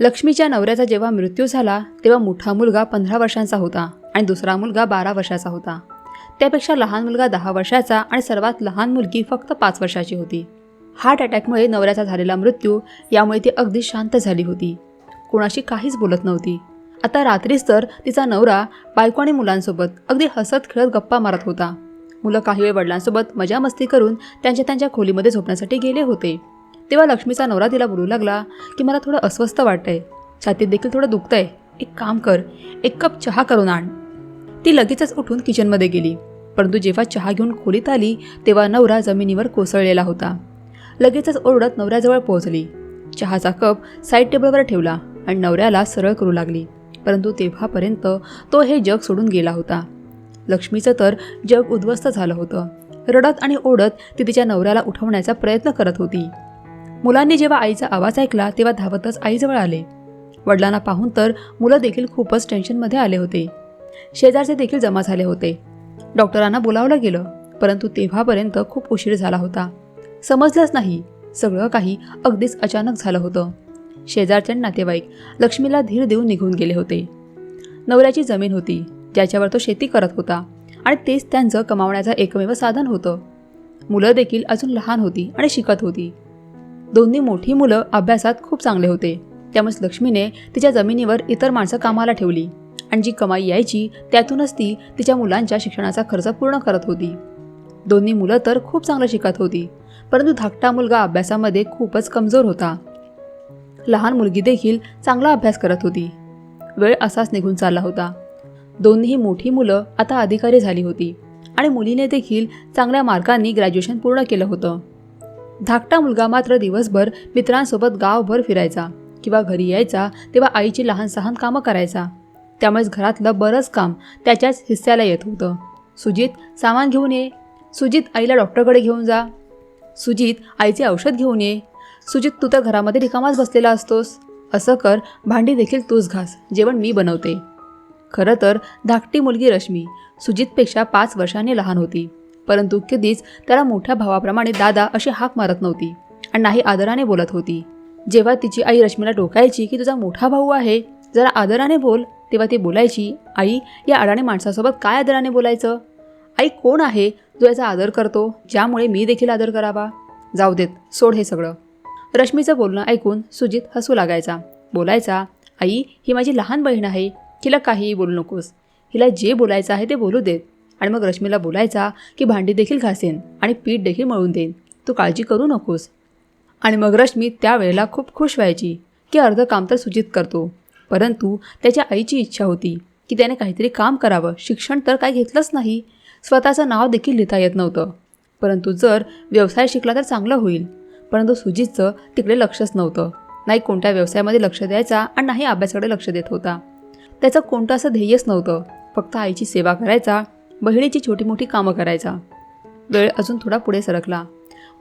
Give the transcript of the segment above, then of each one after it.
लक्ष्मीच्या नवऱ्याचा जेव्हा मृत्यू झाला तेव्हा मोठा मुलगा पंधरा वर्षांचा होता आणि दुसरा मुलगा बारा वर्षाचा होता. त्यापेक्षा लहान मुलगा दहा वर्षाचा आणि सर्वात लहान मुलगी फक्त पाच वर्षाची होती. हार्ट अटॅकमुळे नवऱ्याचा झालेला मृत्यू यामुळे ती अगदी शांत झाली होती. कोणाशी काहीच बोलत नव्हती. आता रात्रीच तर तिचा नवरा बायको आणि मुलांसोबत अगदी हसत खेळत गप्पा मारत होता. मुलं काही वेळ वडिलांसोबत मजा मस्ती करून त्यांच्या त्यांच्या खोलीमध्ये झोपण्यासाठी गेले होते. तेव्हा लक्ष्मीचा नवरा तिला बोलू लागला की मला थोडं अस्वस्थ वाटतंय. छातीत देखील थोडं दुखतंय. एक काम कर एक कप चहा करून आण. ती लगेचच उठून किचनमध्ये गेली. परंतु जेव्हा चहा घेऊन खोलीत आली तेव्हा नवरा जमिनीवर कोसळलेला होता. लगेचच ओरडत नवऱ्याजवळ पोहोचली. चहाचा कप साईड टेबलवर ठेवला आणि नवऱ्याला सरळ करू लागली. परंतु तेव्हापर्यंत तो हे जग सोडून गेला होता. लक्ष्मीचं तर जग उद्ध्वस्त झालं होतं. रडत आणि ओढत ती तिच्या नवऱ्याला उठवण्याचा प्रयत्न करत होती. मुलांनी जेव्हा आईचा आवाज ऐकला तेव्हा धावतच आईजवळ आले. वडिलांना पाहून तर मुलं देखील खूपच टेन्शनमध्ये आले होते. शेजारचे देखील जमा झाले होते. डॉक्टरांना बोलावलं गेलं परंतु तेव्हापर्यंत खूप उशीर झाला होता. समजलंच नाही. सगळं काही अगदीच अचानक झालं होतं. शेजारचे नातेवाईक लक्ष्मीला धीर देऊन निघून गेले होते. नवऱ्याची जमीन होती ज्याच्यावर तो शेती करत होता आणि तेच त्यांचं कमावण्याचं एकमेव साधन होतं. मुलं देखील अजून लहान होती आणि शिकत होती. दोन्ही मोठी मुलं अभ्यासात खूप चांगले होते. त्यामुळेच लक्ष्मीने तिच्या जमिनीवर इतर माणसं कामाला ठेवली. आणि जी कमाई यायची त्यातूनच ती तिच्या मुलांच्या शिक्षणाचा खर्च पूर्ण करत होती. दोन्ही मुलं तर खूप चांगलं शिकत होती परंतु धाकटा मुलगा अभ्यासामध्ये खूपच कमजोर होता. लहान मुलगी देखील चांगला अभ्यास करत होती. वेळ असाच निघून चालला होता. दोन्ही मोठी मुलं आता अधिकारी झाली होती आणि मुलीने देखील चांगल्या मार्कांनी ग्रॅज्युएशन पूर्ण केलं होतं. धाकटा मुलगा मात्र दिवसभर मित्रांसोबत गावभर फिरायचा किंवा घरी यायचा तेव्हा आईची लहान सहान कामं करायचा. त्यामुळेच घरातलं बरंच काम त्याच्याच हिस्स्याला येत होतं. सुजित सामान घेऊन ये. सुजित आईला डॉक्टरकडे घेऊन जा. सुजित आईचे औषध घेऊन ये. सुजित तू तर घरामध्ये रिकामाच बसलेला असतोस. असं कर भांडी देखील तूच घास. जेवण मी बनवते. खरं तर धाकटी मुलगी रश्मी सुजितपेक्षा पाच वर्षांनी लहान होती. परंतु कधीच त्याला मोठ्या भावाप्रमाणे दादा अशी हाक मारत नव्हती आणि नाही आदराने बोलत होती. जेव्हा तिची आई रश्मीला टोकायची की तुझा मोठा भाऊ आहे जरा आदराने बोल तेव्हा ती बोलायची आई या अडाणी माणसासोबत काय आदराने बोलायचं? आई कोण आहे? जो याचा आदर करतो ज्यामुळे मी देखील आदर करावा? जाऊ देत सोड हे सगळं. रश्मीचं बोलणं ऐकून सुजित हसू लागायचा. बोलायचा आई ही माझी लहान बहीण आहे हिला काहीही बोलू नकोस. हिला जे बोलायचं आहे ते बोलू देत. आणि मग रश्मीला बोलायचा की भांडी देखील घासेन आणि पीठ देखील मळून देईन. तू काळजी करू नकोस. आणि मग रश्मी त्यावेळेला खूप खुश व्हायची की अर्ध काम तर सूचित करतो. परंतु त्याच्या आईची इच्छा होती की त्याने काहीतरी काम करावं. शिक्षण तर काय घेतलंच नाही. स्वतःचं नाव देखील लिहिता येत नव्हतं. परंतु जर व्यवसाय शिकला तर चांगलं होईल. परंतु सुजितचं तिकडे लक्षच नव्हतं. नाही कोणत्या व्यवसायामध्ये लक्ष द्यायचा आणि नाही अभ्यासाकडे लक्ष देत होता. त्याचं कोणतं असं ध्येयच नव्हतं. फक्त आईची सेवा करायचा बहिणीची छोटी मोठी कामं करायचा. वेळ अजून थोडा पुढे सरकला.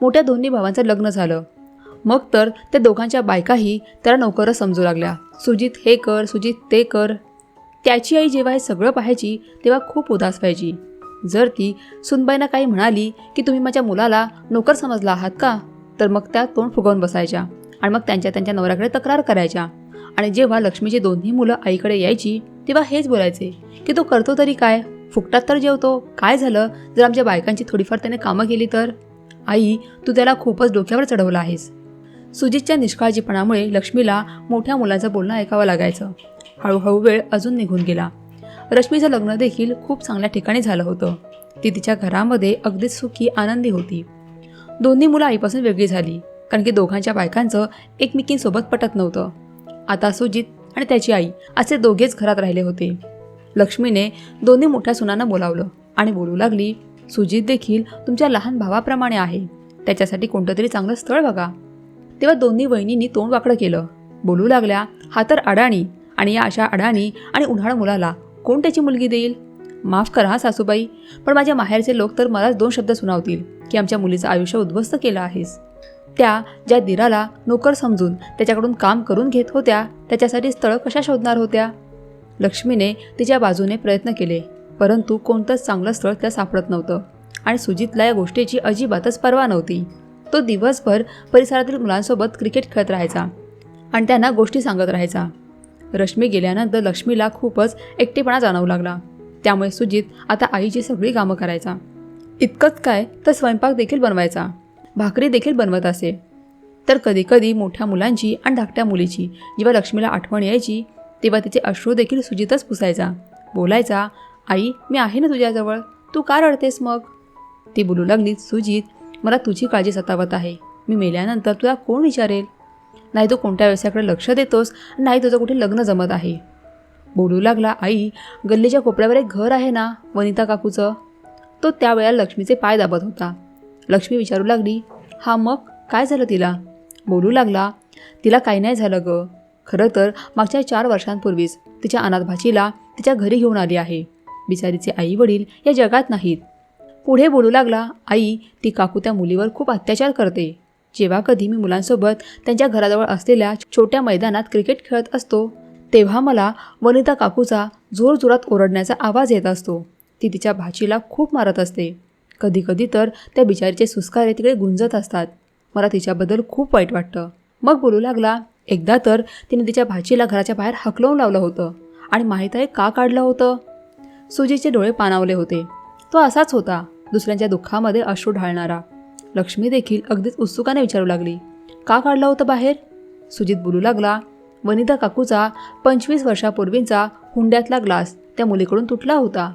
मोठ्या दोन्ही भावांचं लग्न झालं. मग तर त्या दोघांच्या बायकाही त्याला नोकरच समजू लागल्या. सुजित हे कर सुजित ते कर. त्याची आई जेव्हा हे सगळं पाहायची तेव्हा खूप उदास व्हायची. जर ती सुनबाईंना काही म्हणाली की तुम्ही माझ्या मुलाला नोकर समजला आहात का? तर मग त्या तोंड फुगवून बसायच्या आणि मग त्यांच्या त्यांच्या नवऱ्याकडे तक्रार करायच्या. आणि जेव्हा लक्ष्मीची दोन्ही मुलं आईकडे यायची तेव्हा हेच बोलायचे की तो करतो तरी काय? फुकटात तर जेवतो. काय झालं? जर आमच्या बायकांची थोडीफार त्याने कामं केली तर? आई तू त्याला खूपच डोक्यावर चढवलं आहेस. सुजितच्या निष्काळजीपणामुळे लक्ष्मीला मोठ्या मुलाचं बोलणं ऐकावं लागायचं. हळूहळू वेळ अजून निघून गेला. रश्मीचं लग्न देखील खूप चांगल्या ठिकाणी झालं होतं. ती तिच्या घरामध्ये अगदीच सुखी आनंदी होती. दोन्ही मुलं आईपासून वेगळी झाली कारण की दोघांच्या बायकांचं एकमेकींसोबत पटत नव्हतं. आता सुजित आणि त्याची आई असे दोघेच घरात राहिले होते. लक्ष्मीने दोन्ही मोठ्या सुनांना बोलावलं आणि बोलू लागली सुजित देखील तुमच्या लहान भावाप्रमाणे आहे. त्याच्यासाठी कोणतं तरी चांगलं स्थळ बघा. तेव्हा दोन्ही वहिनींनी तोंड वाकडं केलं. बोलू लागल्या हा तर अडाणी आणि या अशा अडाणी आणि उन्हाळ मुलाला कोण त्याची मुलगी देईल? माफ करा हा सासूबाई पण माझ्या माहेरचे लोक तर मलाच दोन शब्द सुनावतील की आमच्या मुलीचं आयुष्य उद्ध्वस्त केलं आहेस. त्या ज्या दिराला नोकर समजून त्याच्याकडून काम करून घेत होत्या त्याच्यासाठी स्थळं कशा शोधणार होत्या? लक्ष्मीने तिच्या बाजूने प्रयत्न केले परंतु कोणतंच चांगलं स्थळ त्या सापडत नव्हतं. आणि सुजितला या गोष्टीची अजिबातच पर्वा नव्हती. तो दिवसभर परिसरातील मुलांसोबत क्रिकेट खेळत राहायचा आणि त्यांना गोष्टी सांगत राहायचा. रश्मी गेल्यानंतर लक्ष्मीला खूपच एकटेपणा जाणवू लागला. त्यामुळे सुजित आता आईची सगळी कामं करायचा. इतकंच काय तर स्वयंपाक देखील बनवायचा. भाकरी देखील बनवत असे. तर कधीकधी मोठ्या मुलांची आणि धाकट्या मुलीची जेव्हा लक्ष्मीला आठवण यायची तेव्हा तिचे अश्रू देखील सुजितच पुसायचा. बोलायचा आई मी आहे ना तुझ्याजवळ तू का रडतेस मग? ती बोलू लागली सुजित मला तुझी काळजी सतावत आहे. मी मेल्यानंतर तुला कोण विचारेल? नाही तू कोणत्या व्यवसायाकडे लक्ष देतोस नाही तुझं कुठे लग्न जमत आहे. बोलू लागला आई गल्लीच्या कोपऱ्यावर एक घर आहे ना वनिता काकूचं? तो त्यावेळेला लक्ष्मीचे पाय दाबत होता. लक्ष्मी विचारू लागली हा मग काय झालं तिला? बोलू लागला तिला काही नाही झालं गं. खरं तर मागच्या चार वर्षांपूर्वीच तिच्या अनाथ भाचीला तिच्या घरी घेऊन आली आहे. बिचारीचे आई वडील या जगात नाहीत. पुढे बोलू लागला आई ती काकू त्या मुलीवर खूप अत्याचार करते. जेव्हा कधी मी मुलांसोबत त्यांच्या घराजवळ असलेल्या छोट्या मैदानात क्रिकेट खेळत असतो तेव्हा मला वनिता काकूचा जोरजोरात ओरडण्याचा आवाज येत असतो. ती तिच्या भाचीला खूप मारत असते. कधीकधी तर त्या बिचारीचे सुस्कारे तिकडे गुंजत असतात. मला तिच्याबद्दल खूप वाईट वाटतं. मग बोलू लागला एकदा तर तिने तिच्या भाचीला घराच्या बाहेर हकलवून लावलं होतं. आणि माहीत आहे का काढलं होतं? सुजीचे डोळे पाणावले होते. तो असाच होता दुसऱ्यांच्या दुःखामध्ये अश्रू ढाळणारा. लक्ष्मी देखील अगदीच उत्सुकाने विचारू लागली. का काढलं होतं बाहेर? सुजित बोलू लागला वनिता काकूचा पंचवीस वर्षापूर्वींचा हुंड्यातला ग्लास त्या मुलीकडून तुटला होता.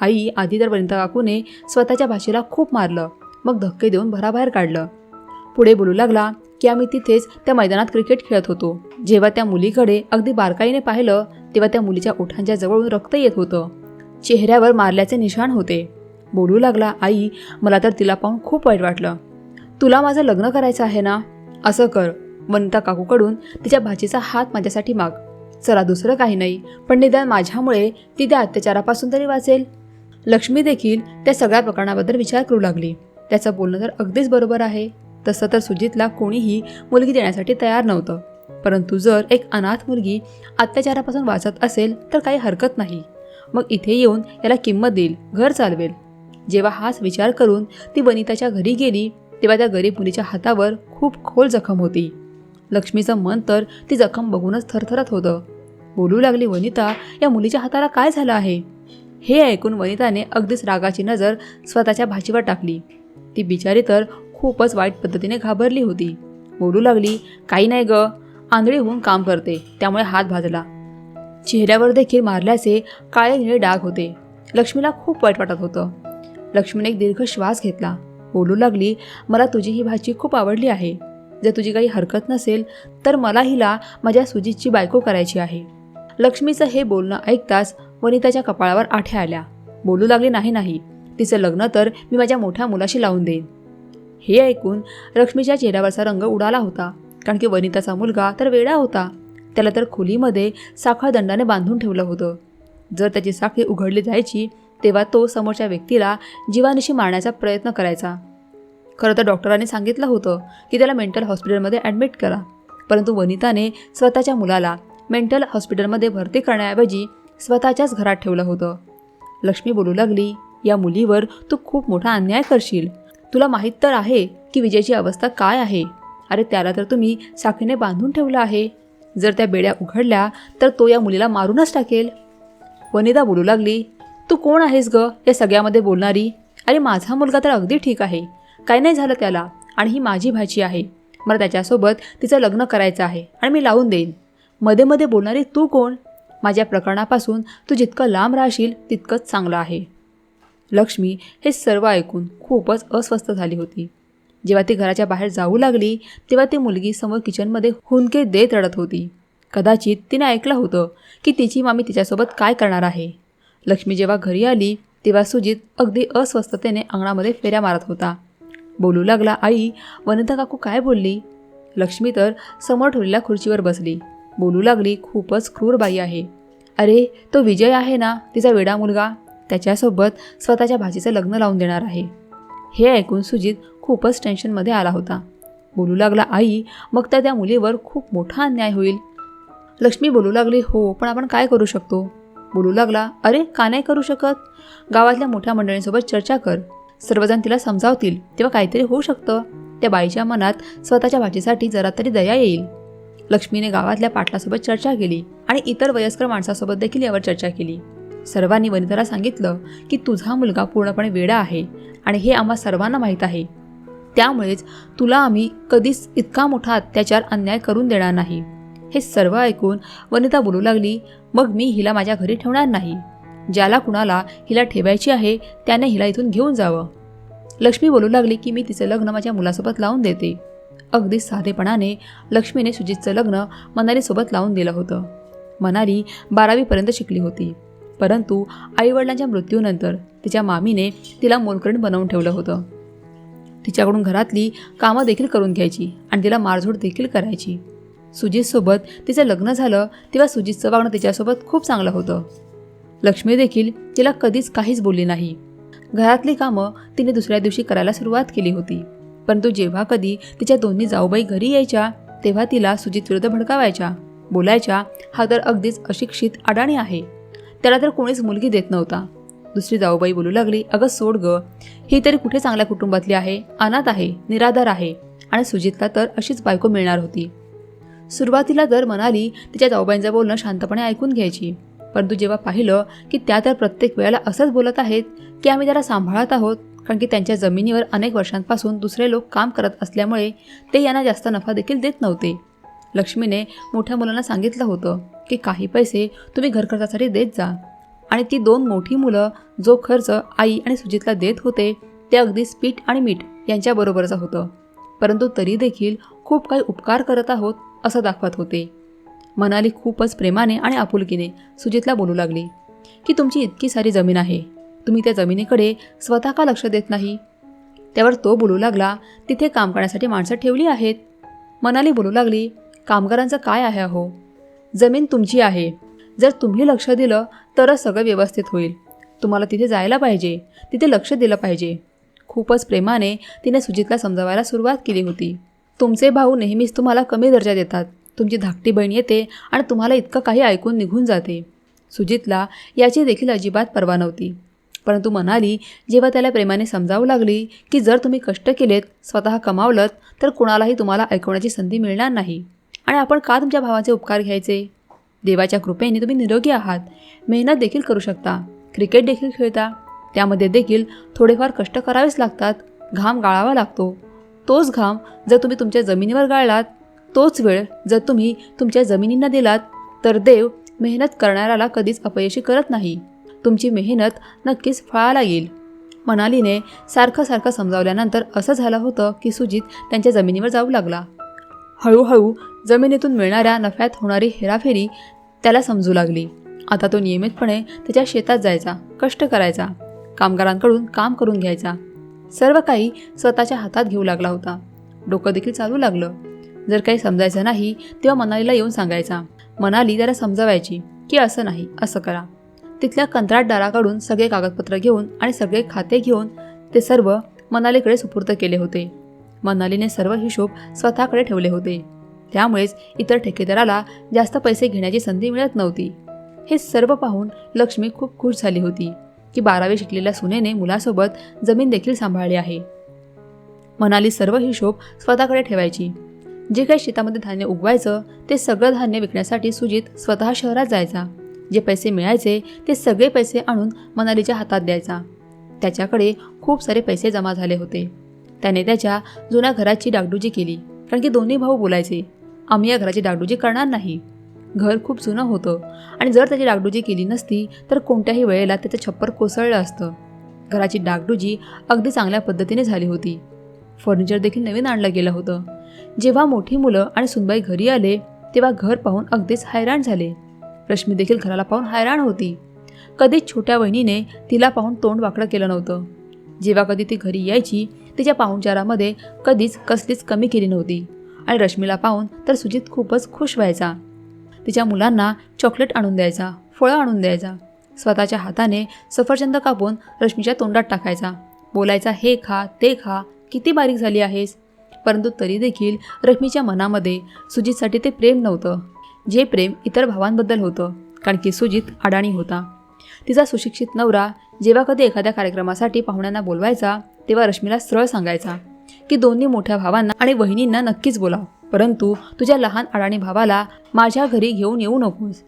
आई आधी तर वनिता काकूने स्वतःच्या भाषेला खूप मारलं मग धक्के देऊन भराबाहेर काढलं. पुढे बोलू लागला की आम्ही तिथेच त्या मैदानात क्रिकेट खेळत होतो. जेव्हा त्या मुलीकडे अगदी बारकाईने पाहिलं तेव्हा त्या मुलीच्या ओठांच्या जवळून रक्त येत होतं. चेहऱ्यावर मारल्याचे निशाण होते. बोलू लागला आई मला तर तिला पाहून खूप वाईट वाटलं. तुला माझं लग्न करायचं आहे ना? असं कर. वनिता काकूकडून तिच्या भाचीचा हात माझ्यासाठी माग. चला दुसरं काही नाही पण निदान माझ्यामुळे ती त्या अत्याचारापासून तरी वाचेल. लक्ष्मी देखील त्या सगळ्या प्रकरणाबद्दल विचार करू लागली. त्याचं बोलणं तर अगदीच बरोबर आहे. तसं तर सुजितला कोणीही मुलगी देण्यासाठी तयार नव्हतं. परंतु जर एक अनाथ मुलगी अत्याचारापासून वाचत असेल तर काही हरकत नाही. मग इथे येऊन याला किंमत देईल घर चालवेल. जेव्हा हाच विचार करून ती वनिताच्या घरी गेली तेव्हा त्या गरीब मुलीच्या हातावर खूप खोल जखम होती. लक्ष्मीचं मन तर ती जखम बघूनच थरथरत होतं. बोलू लागली वनिता या मुलीच्या हाताला काय झालं आहे? हे ऐकून वनिताने अगदीच रागाची नजर स्वतःच्या भाचीवर टाकली. ती बिचारी तर खूपच वाईट पद्धतीने घाबरली होती. बोलू लागली काही नाही ग आंधळी होऊन काम करते त्यामुळे हात भाजला. चेहऱ्यावर देखील मारल्याचे काळे निळे डाग होते. लक्ष्मीला खूप वाईट वाटत होतं. लक्ष्मीने एक दीर्घ श्वास घेतला. बोलू लागली मला तुझी ही भाजी खूप आवडली आहे. जर तुझी काही हरकत नसेल तर मला हिला माझ्या सुजितची बायको करायची आहे. लक्ष्मीचं हे बोलणं ऐकताच वनिताच्या कपाळावर आठ्या आल्या. बोलू लागली नाही नाही. तिचं लग्न तर मी माझ्या मोठ्या मुलाशी लावून देईन. हे ऐकून लक्ष्मीच्या चेहऱ्यावरचा रंग उडाला होता. कारण की वनिताचा मुलगा तर वेडा होता. त्याला तर खोलीमध्ये साखळ दंडाने बांधून ठेवलं होतं. जर त्याची साखळी उघडली जायची तेव्हा तो समोरच्या व्यक्तीला जीवानिशी मारण्याचा प्रयत्न करायचा. खरं तर डॉक्टरांनी सांगितलं होतं की त्याला मेंटल हॉस्पिटलमध्ये ॲडमिट करा. परंतु वनिताने स्वतःच्या मुलाला मेंटल हॉस्पिटलमध्ये भरती करण्याऐवजी स्वतःच्याच घरात ठेवलं होतं. लक्ष्मी बोलू लागली या मुलीवर तू खूप मोठा अन्याय करशील. तुला माहीत तर आहे की विजयची अवस्था काय आहे. अरे त्याला तर तुम्ही साखीने बांधून ठेवलं आहे. जर त्या बेड्या उघडल्या तर तो या मुलीला मारूनच टाकेल. वनिता बोलू लागली तू कोण आहेस ग या सगळ्यामध्ये बोलणारी? अरे माझा मुलगा तर अगदी ठीक आहे. काय नाही झालं त्याला आणि ही माझी भाची आहे. मला त्याच्यासोबत तिचं लग्न करायचं आहे आणि मी लावून देईन. मध्ये मध्ये बोलणारी तू कोण? माझ्या प्रकरणापासून तू जितकं लांब राहशील तितकंच चांगलं आहे. लक्ष्मी हे सर्व ऐकून खूपच अस्वस्थ झाली होती. जेव्हा ती घराच्या बाहेर जाऊ लागली तेव्हा ती मुलगी समोर किचनमध्ये हुंदके देत रडत होती. कदाचित तिने ऐकलं होतं की तिची मामी तिच्यासोबत काय करणार आहे. लक्ष्मी जेव्हा घरी आली तेव्हा सुजित अगदी अस्वस्थतेने अंगणामध्ये फेऱ्या मारत होता. बोलू लागला आई वनिता काकू काय बोलली? लक्ष्मी तर समोर ठेवलेल्या खुर्चीवर बसली. बोलू लागली खूपच क्रूर बाई आहे. अरे तो विजय आहे ना तिचा वेडा मुलगा? त्याच्यासोबत स्वतःच्या भाजीचं लग्न लावून देणार आहे. हे ऐकून सुजित खूपच टेन्शनमध्ये आला होता. बोलू लागला आई मग तर त्या मुलीवर खूप मोठा अन्याय होईल. लक्ष्मी बोलू लागली हो पण आपण काय करू शकतो? बोलू लागला अरे का नाही करू शकत? गावातल्या मोठ्या मंडळींसोबत चर्चा कर. सर्वजण तिला समजावतील तेव्हा काहीतरी होऊ शकतं. त्या बाईच्या मनात स्वतःच्या भाजीसाठी जरा तरी दया येईल. लक्ष्मीने गावातल्या पाटलासोबत चर्चा केली आणि इतर वयस्कर माणसासोबत देखील यावर चर्चा केली. सर्वांनी वनिताला सांगितलं की तुझा मुलगा पूर्णपणे वेडा आहे आणि हे आम्हा सर्वांना माहीत आहे. त्यामुळेच तुला आम्ही कधीच इतका मोठा अत्याचार अन्याय करून देणार नाही. हे सर्व ऐकून वनिता बोलू लागली मग मी हिला माझ्या घरी ठेवणार नाही. ज्याला कुणाला हिला ठेवायची आहे त्याने हिला इथून घेऊन जावं. लक्ष्मी बोलू लागली की मी तिचं लग्न माझ्या मुलासोबत लावून देते. अगदी साधेपणाने लक्ष्मीने सुजितचं लग्न मनालीसोबत लावून दिलं होतं. मनाली बारावीपर्यंत शिकली होती. परंतु आईवडिलांच्या मृत्यूनंतर तिच्या मामीने तिला मोलकरीण बनवून ठेवलं होतं. तिच्याकडून घरातली कामं देखील करून घ्यायची आणि तिला मारझोड देखील करायची. सुजितसोबत तिचं लग्न झालं तेव्हा सुजितचं वागणं तिच्यासोबत खूप चांगलं होतं. लक्ष्मी देखील तिला कधीच काहीच बोलली नाही. घरातली कामं तिने दुसऱ्या दिवशी करायला सुरुवात केली होती. परंतु जेव्हा कधी तिच्या दोन्ही जाऊबाई घरी यायच्या तेव्हा तिला सुजित विरुद्ध भडकावायच्या बोलायच्या हा तर अगदीच अशिक्षित अडाणी आहे. त्याला तर कोणीच मुलगी देत नव्हता. दुसरी जाऊबाई बोलू लागली अगं सोड ग ही तरी कुठे चांगल्या कुटुंबातली आहे? अनाथ आहे निराधार आहे आणि सुजितला तर अशीच बायको मिळणार होती. सुरुवातीला तर म्हणाली तिच्या जाऊबाईंचं बोलणं शांतपणे ऐकून घ्यायची. परंतु जेव्हा पाहिलं की त्या तर प्रत्येक वेळेला असंच बोलत आहेत की आम्ही त्याला सांभाळत आहोत कारण की त्यांच्या जमिनीवर अनेक वर्षांपासून दुसरे लोक काम करत असल्यामुळे ते यांना जास्त नफा देखील देत नव्हते. लक्ष्मीने मोठ्या मुलांना सांगितलं होतं की काही पैसे तुम्ही घरखर्चासाठी देत जा. आणि ती दोन मोठी मुलं जो खर्च आई आणि सुजितला देत होते ते अगदी स्पीट आणि मीठ यांच्याबरोबरचं होतं. परंतु तरी देखील खूप काही उपकार करत आहोत असं दाखवत होते. मनाली खूपच प्रेमाने आणि आपुलकीने सुजितला बोलू लागली की तुमची इतकी सारी जमीन आहे. तुम्ही त्या जमिनीकडे स्वतः का लक्ष देत नाही? त्यावर तो बोलू लागला तिथे काम करण्यासाठी माणसं ठेवली आहेत. मनाली बोलू लागली कामगारांचं काय आहे अहो? जमीन तुमची आहे. जर तुम्ही लक्ष दिलं तरच सगळं व्यवस्थित होईल. तुम्हाला तिथे जायला पाहिजे. तिथे लक्ष दिलं पाहिजे. खूपच प्रेमाने तिने सुजितला समजावायला सुरुवात केली होती. तुमचे भाऊ नेहमीच तुम्हाला कमी दर्जा देतात. तुमची धाकटी बहीण येते आणि तुम्हाला इतकं काही ऐकून निघून जाते. सुजितला याची देखील अजिबात पर्वा नव्हती. परंतु म्हणाली जेव्हा त्याला प्रेमाने समजावू लागली की जर तुम्ही कष्ट केलेत स्वतः कमावलत तर कुणालाही तुम्हाला ऐकवण्याची संधी मिळणार नाही. आणि आपण का तुमच्या भावाचे उपकार घ्यायचे? देवाच्या कृपेने तुम्ही निरोगी आहात. मेहनत देखील करू शकता. क्रिकेट देखील खेळता. त्यामध्ये देखील थोडेफार कष्ट करावेच लागतात. घाम गाळावा लागतो. तोच घाम जर तुम्ही तुमच्या जमिनीवर गाळलात तोच वेळ जर तुम्ही तुमच्या जमिनींना दिलात तर देव मेहनत करणाऱ्याला कधीच अपयशी करत नाही. तुमची मेहनत नक्कीच फळाला येईल. मनालीने सारखं सारखं समजावल्यानंतर असं झालं होतं की सुजित त्यांच्या जमिनीवर जाऊ लागला. हळूहळू जमिनीतून मिळणाऱ्या नफ्यात होणारी हेराफेरी त्याला समजू लागली. आता तो नियमितपणे त्याच्या शेतात जायचा कष्ट करायचा कामगारांकडून काम करून घ्यायचा. सर्व काही स्वतःच्या हातात घेऊ लागला होता. डोकं देखील चालू लागलं. जर काही समजायचं नाही तेव्हा मनालीला येऊन सांगायचा मनाली त्याला समजावायची की असं नाही असं करा. तिथल्या कंत्राटदाराकडून सगळे कागदपत्र घेऊन आणि सगळे खाते घेऊन ते सर्व मनालीकडे सुपूर्द केले होते. मनालीने सर्व हिशोब स्वतःकडे ठेवले होते. त्यामुळेच इतर ठेकेदाराला जास्त पैसे घेण्याची संधी मिळत नव्हती. हे सर्व पाहून लक्ष्मी खूप खुश झाली होती की बारावी शिकलेल्या सुनेने मुलासोबत जमीन देखील सांभाळली आहे. मनाली सर्व हिशोब स्वतःकडे ठेवायची. जे काही शेतामध्ये धान्य उगवायचं ते सगळं धान्य विकण्यासाठी सुजित स्वतः शहरात जायचा. जे पैसे मिळायचे ते सगळे पैसे आणून मनालीच्या हातात द्यायचा. त्याच्याकडे खूप सारे पैसे जमा झाले होते. त्याने त्याच्या जुन्या घराची डागडुजी केली. कारण की दोन्ही भाऊ बोलायचे आम्ही या घराची डागडुजी करणार नाही. घर खूप जुनं होतं आणि जर त्याची डागडुजी केली नसती तर कोणत्याही वेळेला त्याचं छप्पर कोसळलं असतं. घराची डागडुजी अगदी चांगल्या पद्धतीने झाली होती. फर्निचर देखील नवीन आणलं गेलं होतं. जेव्हा मोठी मुलं आणि सुनबाई घरी आले तेव्हा घर पाहून अगदीच हैराण झाले. रश्मी देखील घराला पाहून हैराण होती. कधीच छोट्या वहिनीने तिला पाहून तोंड वाकडं केलं नव्हतं. जेव्हा कधी ती घरी यायची तिच्या पाहुणचारामध्ये कधीच कसलीच कमी केली नव्हती. आणि रश्मीला पाहून तर सुजित खूपच खुश व्हायचा. तिच्या मुलांना चॉकलेट आणून द्यायचा फळं आणून द्यायचा. स्वतःच्या हाताने सफरचंद कापून रश्मीच्या तोंडात टाकायचा. बोलायचा हे खा ते खा किती बारीक झाली आहेस. परंतु तरी देखील रश्मीच्या मनामध्ये सुजितसाठी ते प्रेम नव्हतं. जे प्रेम इतर भावांबद्दल होतं कारण की सुजित अडाणी होता. तिचा सुशिक्षित नवरा जेव्हा कधी एखाद्या कार्यक्रमासाठी पाहुण्यांना बोलवायचा तेव्हा रश्मीला सरळ सांगायचा की दोन्ही मोठ्या भावांना आणि वहिनींना नक्कीच बोलाव परंतु तुझ्या लहान अडाणी भावाला माझ्या घरी घेऊन येऊ नकोस.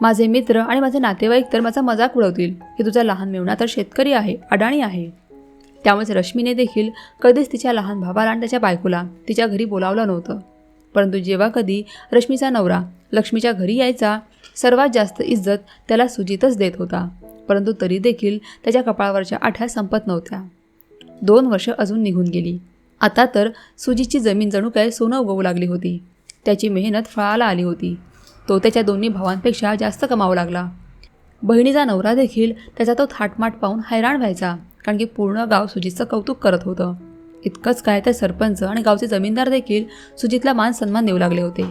माझे मित्र आणि माझे नातेवाईक तर माझा मजाक उडवतील की तुझा लहान मेवणा तर शेतकरी आहे अडाणी आहे. त्यामुळेच रश्मीने देखील कधीच तिच्या लहान भावाला आणि त्याच्या बायकोला तिच्या घरी बोलावलं नव्हतं. परंतु जेव्हा कधी रश्मीचा नवरा लक्ष्मीच्या घरी यायचा सर्वात जास्त इज्जत त्याला सुजितच देत होता. परंतु तरी देखील त्याच्या कपाळावरच्या आठ्या संपत नव्हत्या. दोन वर्ष अजून निघून गेली. आता तर सुजीची जमीन जणू काय सोनं उगवू लागली होती. त्याची मेहनत फळाला आली होती. तो त्याच्या दोन्ही भावांपेक्षा जास्त कमावू लागला. बहिणीचा नवरा देखील त्याचा तो थाटमाट पाहून हैराण व्हायचा कारण की पूर्ण गाव सुजितचं कौतुक करत होतं. इतकंच काय तर सरपंच आणि गावचे जमीनदार देखील सुजितला मान सन्मान देऊ लागले होते.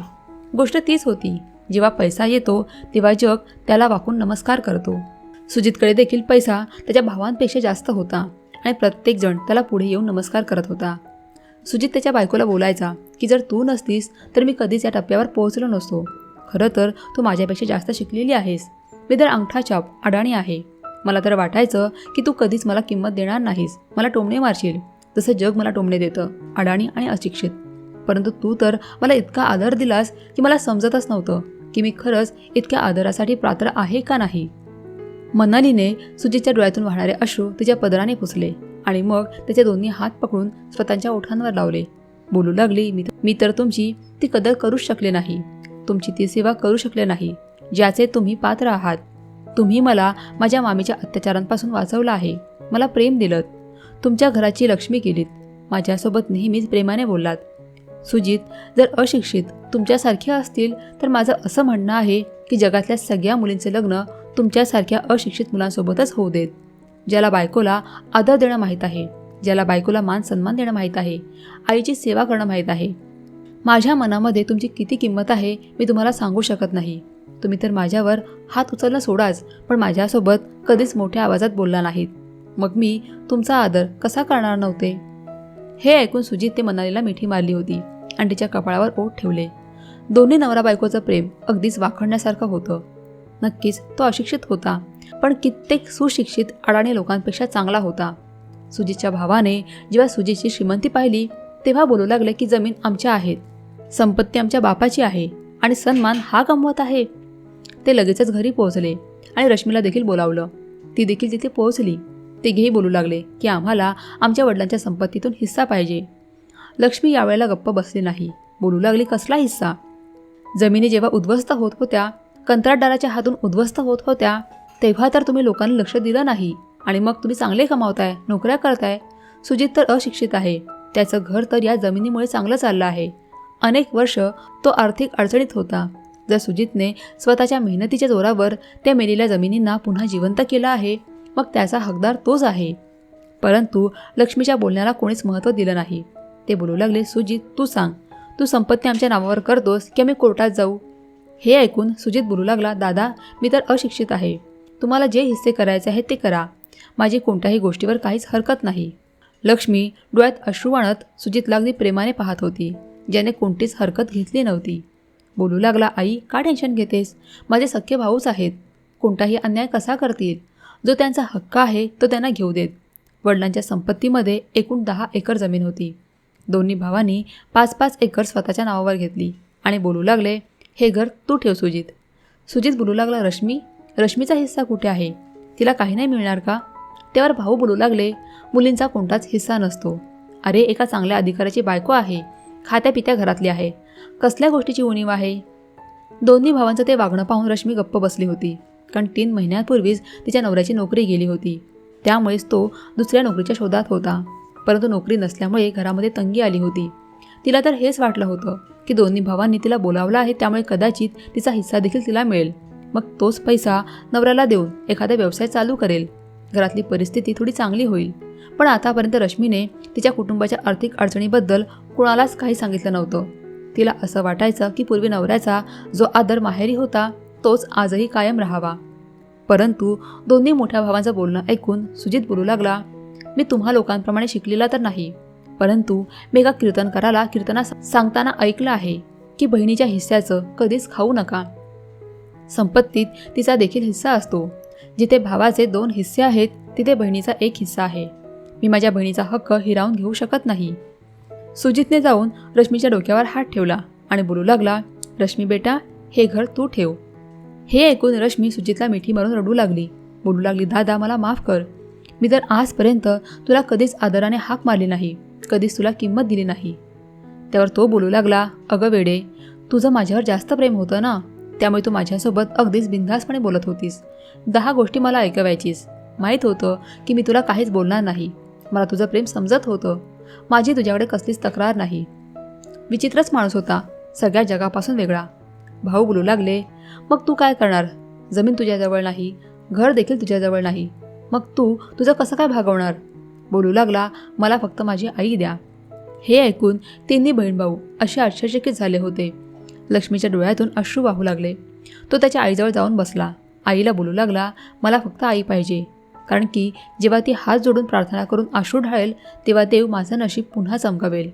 गोष्ट तीच होती जेव्हा पैसा येतो तेव्हा जग त्याला वाकून नमस्कार करतो. सुजितकडे देखील पैसा त्याच्या भावांपेक्षा जास्त होता आणि प्रत्येकजण त्याला पुढे येऊन नमस्कार करत होता. सुजित त्याच्या बायकोला बोलायचा की जर तू नसतीस तर मी कधीच या टप्प्यावर पोहोचलो नसतो. खरं तर तू माझ्यापेक्षा जास्त शिकलेली आहेस. मी तर अंगठा छाप अडाणी आहे. मला तर वाटायचं की तू कधीच मला किंमत देणार नाहीस. मला टोमणे मारशील. जसं जग मला टोमणे देतं अडाणी आणि अशिक्षित. परंतु तू तर मला इतका आदर दिलास की मला समजतच नव्हतं की मी खरंच इतक्या आदरासाठी पात्र आहे का नाही. मनालीने सुजीतच्या डोळ्यातून वाहणारे अश्रू तिच्या पदराने पुसले आणि मग त्याचे दोन्ही हात पकडून स्वतःच्या ओठांवर लावले. बोलू लागली मी मी तर तुमची ती कदर करूच शकले नाही. तुमची ती सेवा करू शकले नाही ज्याचे तुम्ही पात्र आहात. तुम्ही मला माझ्या मामीच्या अत्याचारांपासून वाचवलं आहे. मला प्रेम दिलं. तुमच्या घराची लक्ष्मी केलीत. माझ्यासोबत नेहमीच प्रेमाने बोललात. सुजित जर अशिक्षित तुमच्यासारखे असतील तर माझं असं म्हणणं आहे की जगातल्या सगळ्या मुलींचे लग्न तुमच्यासारख्या अशिक्षित मुलांसोबतच होऊ देत. ज्याला बायकोला आदर देणं माहीत आहे ज्याला बायकोला मान सन्मान देणं माहीत आहे आईची सेवा करणं माहीत आहे. माझ्या मनामध्ये तुमची किती किंमत आहे मी तुम्हाला सांगू शकत नाही. तुम्ही तर माझ्यावर हात उचलणं सोडाच पण माझ्यासोबत कधीच मोठ्या आवाजात बोलला नाहीत. मग मी तुमचा आदर कसा करणार नव्हते? हे ऐकून सुजित ते मनालीला मिठी मारली होती आणि तिच्या कपाळावर ओठ ठेवले. दोन्ही नवरा बायकोचं प्रेम अगदीच वाखडण्यासारखं होतं. नक्कीच तो अशिक्षित होता. पण कित्येक सुशिक्षित अडाणी लोकांपेक्षा चांगला होता. सुजीच्या भावाने जेव्हा सुजीची श्रीमंती पाहिली तेव्हा बोलू लागले की जमीन आमच्या आहेत. संपत्ती आमच्या बापाची आहे आणि सन्मान हा कमवत आहे. ते लगेचच घरी पोहोचले आणि रश्मीला देखील बोलावलं. ती देखील तिथे पोहोचली. तिघेही बोलू लागले की आम्हाला आमच्या वडिलांच्या संपत्तीतून हिस्सा पाहिजे. लक्ष्मी यावेळेला गप्प बसली नाही. बोलू लागली कसला हिस्सा? जमिनी जेव्हा उद्ध्वस्त होत होत्या कंत्राटदाराच्या हातून उद्ध्वस्त होत होत्या तेव्हा तर तुम्ही लोकांनी लक्ष दिलं नाही. आणि मग तुम्ही चांगले कमावताय नोकऱ्या करताय. सुजित तर अशिक्षित आहे. त्याचं घर तर या जमिनीमुळे चांगलं चाललं आहे. अनेक वर्ष तो आर्थिक अडचणीत होता. जर सुजितने स्वतःच्या मेहनतीच्या जोरावर त्या मेलेल्या जमिनींना पुन्हा जिवंत केलं आहे मग त्याचा हकदार तोच आहे. परंतु लक्ष्मीच्या बोलण्याला कोणीच महत्त्व दिलं नाही. ते बोलू लागले सुजित तू सांग. तू संपत्ती आमच्या नावावर करतोस की आम्ही कोर्टात जाऊ? हे ऐकून सुजित बोलू लागला दादा मी तर अशिक्षित आहे. तुम्हाला जे हिस्से करायचे आहेत ते करा. माझी कोणत्याही गोष्टीवर काहीच हरकत नाही. लक्ष्मी डोळ्यात अश्रू आणत सुजितला अगदी प्रेमाने पाहत होती ज्याने कोणतीच हरकत घेतली नव्हती. बोलू लागला आई का टेन्शन घेतेस? माझे सख्खे भाऊच आहेत. कोणताही अन्याय कसा करतील? जो त्यांचा हक्क आहे तो त्यांना घेऊ देत. वडिलांच्या संपत्तीमध्ये एकूण दहा एकर जमीन होती. दोन्ही भावांनी पाच पाच एकर स्वतःच्या नावावर घेतली आणि बोलू लागले हे घर तू ठेव सुजित. सुजित बोलू लागला रश्मी रश्मीचा हिस्सा कुठे आहे? तिला काही नाही मिळणार का? त्यावर भाऊ बोलू लागले मुलींचा कोणताच हिस्सा नसतो. अरे एका चांगल्या अधिकाऱ्याची बायको आहे. खात्यापित्या घरातली आहे. कसल्या गोष्टीची उणीव आहे? दोन्ही भावांचं ते वागणं पाहून रश्मी गप्प बसली होती. कारण तीन महिन्यांपूर्वीच तिच्या नवऱ्याची नोकरी गेली होती. त्यामुळेच तो दुसऱ्या नोकरीच्या शोधात होता. परंतु नोकरी नसल्यामुळे घरामध्ये तंगी आली होती. तिला तर हेच वाटलं होतं. की दोन्ही भावांनी तिला बोलावलं आहे त्यामुळे कदाचित तिचा हिस्सा देखील तिला मिळेल. मग तोच पैसा नवऱ्याला देऊन एखादा व्यवसाय चालू करेल. घरातली परिस्थिती थोडी चांगली होईल. पण आतापर्यंत रश्मीने तिच्या कुटुंबाच्या आर्थिक अडचणीबद्दल कुणालाच काही सांगितलं नव्हतं. तिला असं वाटायचं की पूर्वी नवऱ्याचा जो आदर माहेरी होता तोच आजही कायम राहावा. परंतु दोन्ही मोठ्या भावांचं बोलणं ऐकून सुजित बोलू लागला मी तुम्हा लोकांप्रमाणे शिकलेला तर नाही. परंतु मी एका कीर्तनकाराला कीर्तना सांगताना ऐकलं आहे की बहिणीच्या हिस्स्याचं कधीच खाऊ नका. संपत्तीत तिचा देखील हिस्सा असतो. जिथे भावाचे दोन हिस्से आहेत तिथे बहिणीचा एक हिस्सा आहे. मी माझ्या बहिणीचा हक्क हिरावून घेऊ शकत नाही. सुजितने जाऊन रश्मीच्या डोक्यावर हात ठेवला आणि बोलू लागला रश्मी बेटा हे घर तू ठेव. हे ऐकून रश्मी सुजितला मिठी मारून रडू लागली. बोलू लागली दादा मला माफ कर. मी तर आजपर्यंत तुला कधीच आदराने हाक मारली नाही. कधीच तुला किंमत दिली नाही. त्यावर तो बोलू लागला अगं वेडे तुझं माझ्यावर जास्त प्रेम होतं ना त्यामुळे तू माझ्यासोबत अगदीच बिनधासपणे बोलत होतीस. दहा गोष्टी मला ऐकवायचीस. माहीत होतं की मी तुला काहीच बोलणार नाही. मला तुझं प्रेम समजत होतं. माझी तुझ्याकडे कसलीच तक्रार नाही. विचित्रच माणूस होता सगळ्या जगापासून वेगळा. भाऊ बोलू लागले मग तू काय करणार? जमीन तुझ्याजवळ नाही घर देखील तुझ्याजवळ नाही. मग तू तुझं कसं काय भागवणार? बोलू लागला मला फक्त माझी आई द्या. हे ऐकून तिन्ही बहीण भाऊ असे आश्चर्यचकित झाले होते. लक्ष्मीच्या डोळ्यातून अश्रू वाहू लागले. तो त्याच्या आईजवळ जाऊन बसला. आईला बोलू लागला मला फक्त आई पाहिजे. कारण की जेव्हा ती हात जोडून प्रार्थना करून आश्रू ढाळेल तेव्हा देव माझं नशीब पुन्हा चमकावेल.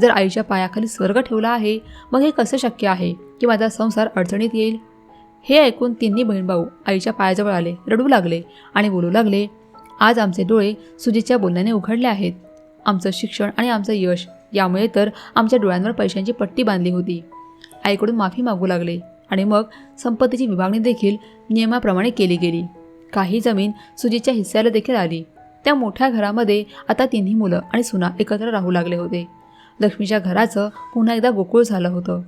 जर आईच्या पायाखाली स्वर्ग ठेवला आहे मग हे कसं शक्य आहे की माझा संसार अडचणीत येईल? हे ऐकून तिन्ही बहीण भाऊ आईच्या पायाजवळ आले रडू लागले आणि बोलू लागले आज आमचे डोळे सुजीतच्या बोलण्याने उघडले आहेत. आमचं शिक्षण आणि आमचं यश यामुळे तर आमच्या डोळ्यांवर पैशांची पट्टी बांधली होती. आईकडून माफी मागू लागले आणि मग संपत्तीची विभागणी देखील नियमाप्रमाणे केली गेली. काही जमीन सुजीतच्या हिस्स्याला देखील आली. त्या मोठ्या घरामध्ये आता तिन्ही मुलं आणि सुना एकत्र राहू लागले होते. लक्ष्मीच्या घराचं पुन्हा एकदा गोकुळ झालं होतं.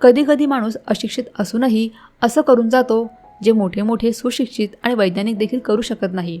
कधी कधी माणूस अशिक्षित असूनही असं करून जातो जे मोठे मोठे सुशिक्षित आणि वैज्ञानिक देखील करू शकत नाही.